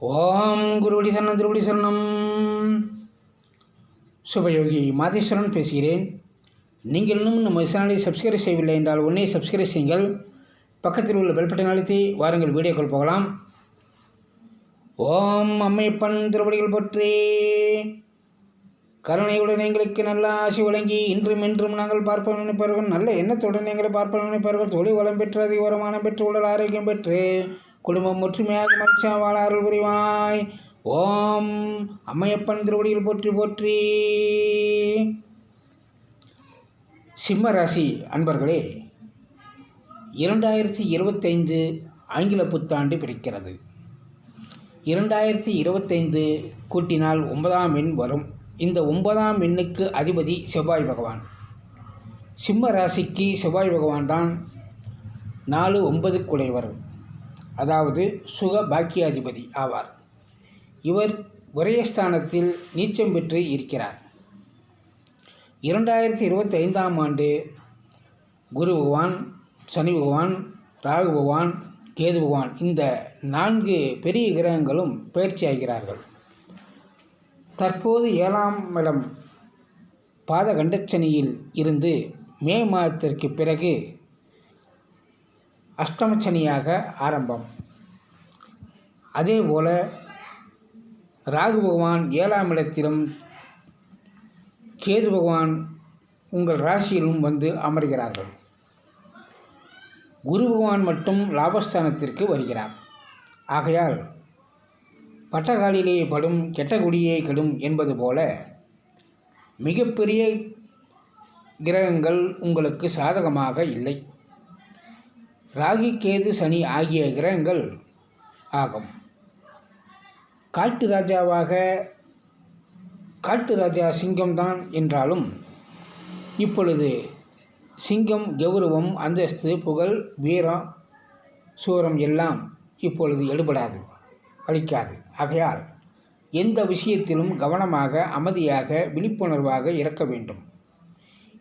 ஓம் குருவடி சரணம் திருவடி சரணம். சுபயோகி மாதேஸ்வரன் பேசுகிறேன். நீங்கள் இன்னும் நம்ம சேனலை சப்ஸ்கிரைப் செய்யவில்லை என்றால் உடனே சப்ஸ்கிரைப் செய்யுங்கள். பக்கத்தில் உள்ள பெல் பட்டன் அழுத்தி வாருங்கள் வீடியோக்கள் போகலாம். ஓம் அம்மையப்பன் திருவடிகள் பற்றி. கருணையுடன் எங்களுக்கு நல்ல ஆசி வழங்கி இன்றும் இன்றும் நாங்கள் பார்ப்போம் நினைப்பார்கள் நல்ல எண்ணத்துடன் எங்களை பார்ப்போம் நினைப்பார்கள் தொழில் வளம் பெற்று அதிக வருமானம் பெற்று உடல் ஆரோக்கியம் பெற்று குடும்பம் ஒற்றுமையாக மகிழ்ச்சியாக வாழ அருள் புரிவாய். ஓம் அம்மையப்பன் திருவடியில் போற்றி போற்றி. சிம்ம ராசி அன்பர்களே இரண்டாயிரத்தி இருபத்தைந்து ஆங்கில புத்தாண்டு பிறக்கிறது. இரண்டாயிரத்தி இருபத்தைந்து கூட்டினால் ஒன்பதாம் எண் வரும். இந்த ஒன்பதாம் எண்ணுக்கு அதிபதி செவ்வாய் பகவான். சிம்ம ராசிக்கு செவ்வாய் பகவான் தான் நாலு ஒன்பது குடைவர் அதாவது சுக பாக்கியாதிபதி ஆவார். இவர் விரயஸ்தானத்தில் நீச்சம் பெற்று இருக்கிறார். இரண்டாயிரத்தி இருபத்தி ஐந்தாம் ஆண்டு குரு பகவான் சனி பகவான் ராகு பகவான் கேது பகவான் இந்த நான்கு பெரிய கிரகங்களும் பயிற்சியாகிறார்கள் தற்போது ஏழாம் இடம் பாத கண்டச்சனியில் இருந்து மே மாதத்திற்கு பிறகு அஷ்டமச்சனியாக ஆரம்பம். அதேபோல் ராகு பகவான் ஏழாம் இடத்திலும் கேது பகவான் உங்கள் ராசியிலும் வந்து அமர்கிறார்கள். குரு பகவான் மட்டும் லாபஸ்தானத்திற்கு வருகிறார். ஆகையால் பட்டகாலிலே படும் கெட்ட குடியே கெடும் என்பது போல மிகப்பெரிய கிரகங்கள் உங்களுக்கு சாதகமாக இல்லை. ராகி கேது சனி ஆகிய கிரகங்கள் ஆகும். காட்டு ராஜாவாக காட்டு ராஜா சிங்கம்தான் என்றாலும் இப்பொழுது சிங்கம் கௌரவம் அந்தஸ்து புகழ் வீரம் சூரம் எல்லாம் இப்பொழுது எடுபடாது அளிக்காது ஆகையால் எந்த விஷயத்திலும் கவனமாக அமைதியாக விழிப்புணர்வாக இருக்க வேண்டும்.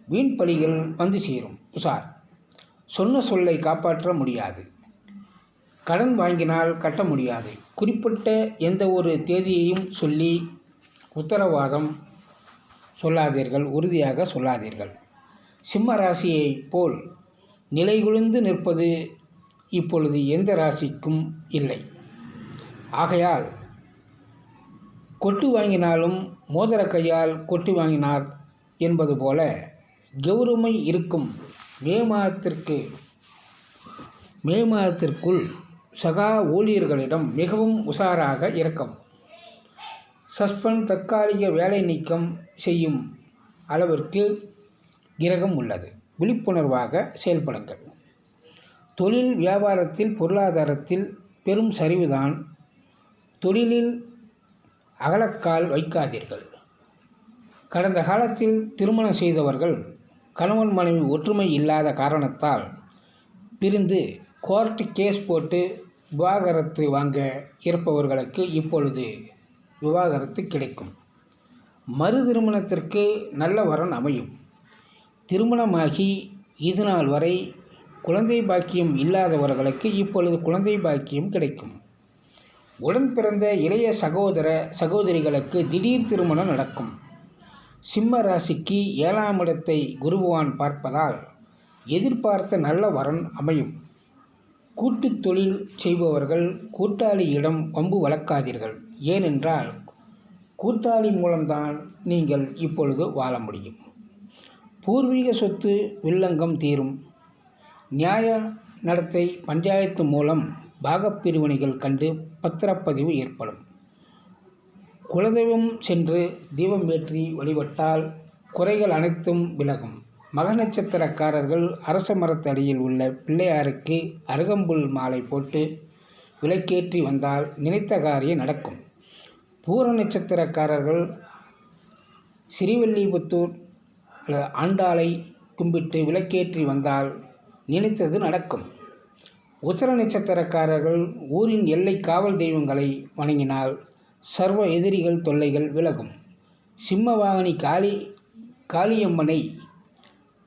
வீண் பலிகள் வந்து சேரும் உஷார். சொன்ன சொல்லை காப்பாற்ற முடியாது. கடன் வாங்கினால் கட்ட முடியாது. குறிப்பிட்ட எந்த ஒரு தேதியையும் சொல்லி உத்தரவாதம் சொல்லாதீர்கள் உறுதியாக சொல்லாதீர்கள். சிம்ம ராசியை போல் நிலைகுலிந்து நிற்பது இப்பொழுது எந்த ராசிக்கும் இல்லை. ஆகையால் கொட்டு வாங்கினாலும் மோதிர கையால் கொட்டு வாங்கினார் என்பது போல கௌரமை இருக்கும் மே மாதத்திற்கு மே மாதத்திற்குள் சகா ஊழியர்களிடம் மிகவும் உஷாராக இருக்கும். சஸ்பெண்ட் தற்காலிக வேலை நீக்கம் செய்யும் அளவிற்கு கிரகம் உள்ளது. விழிப்புணர்வாக செயல்படுங்கள். தொழில் வியாபாரத்தில் பொருளாதாரத்தில் பெரும் சரிவுதான். தொழிலில் அகலக்கால் வைக்காதீர்கள். கடந்த காலத்தில் திருமணம் செய்தவர்கள் கணவன் மனைவி ஒற்றுமை இல்லாத காரணத்தால் பிரிந்து கோர்ட்டு கேஸ் போட்டு விவாகரத்து வாங்க இருப்பவர்களுக்கு இப்பொழுது விவாகரத்து கிடைக்கும். மறு திருமணத்திற்கு நல்ல வரன் அமையும். திருமணமாகி இது நாள் வரை குழந்தை பாக்கியம் இல்லாதவர்களுக்கு இப்பொழுது குழந்தை பாக்கியம் கிடைக்கும். உடன் பிறந்த இளைய சகோதர சகோதரிகளுக்கு திடீர் திருமணம் நடக்கும். சிம்ம ராசிக்கு ஏழாம் இடத்தை குருபவான் பார்ப்பதால் எதிர்பார்த்த நல்ல வரன் அமையும். கூட்டு தொழில் செய்பவர்கள் கூட்டாளியிடம் வம்பு வளர்க்காதீர்கள் ஏனென்றால் கூட்டாளி மூலம்தான் நீங்கள் இப்பொழுது வாழ முடியும். பூர்வீக சொத்து வில்லங்கம் தீரும். நியாய நடத்தை பஞ்சாயத்து மூலம் பாகப்பிரிவினைகள் கண்டு பத்திரப்பதிவு ஏற்படும். குலதெய்வம் சென்று தீபம் ஏற்றி வழிபட்டால் குறைகள் அனைத்தும் விலகும். மக நட்சத்திரக்காரர்கள் அரச மரத்தடியில் உள்ள பிள்ளையாருக்கு அருகம்புல் மாலை போட்டு விளக்கேற்றி வந்தால் நினைத்த காரியம் நடக்கும். பூர நட்சத்திரக்காரர்கள் ஸ்ரீவல்லிபுத்தூர் ஆண்டாளை கும்பிட்டு விளக்கேற்றி வந்தால் நினைத்தது நடக்கும். உச்சர நட்சத்திரக்காரர்கள் ஊரின் எல்லை காவல் தெய்வங்களை வணங்கினால் சர்வ எதிரிகள் தொல்லைகள் விலகும். சிம்மவாகனி காளி காளியம்மனை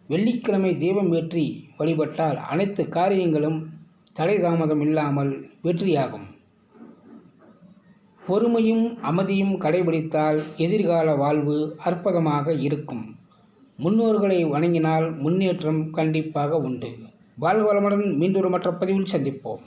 வெள்ளிக்கிழமை தீபம் ஏற்றி வழிபட்டால் அனைத்து காரியங்களும் தடை தாமதம் இல்லாமல் வெற்றியாகும். பொறுமையும் அமைதியும் கடைபிடித்தால் எதிர்கால வாழ்வு அற்புதமாக இருக்கும். முன்னோர்களை வணங்கினால் முன்னேற்றம் கண்டிப்பாக உண்டு. வாழ்வளமுடன் மீண்டும் மற்ற பதிவில் சந்திப்போம்.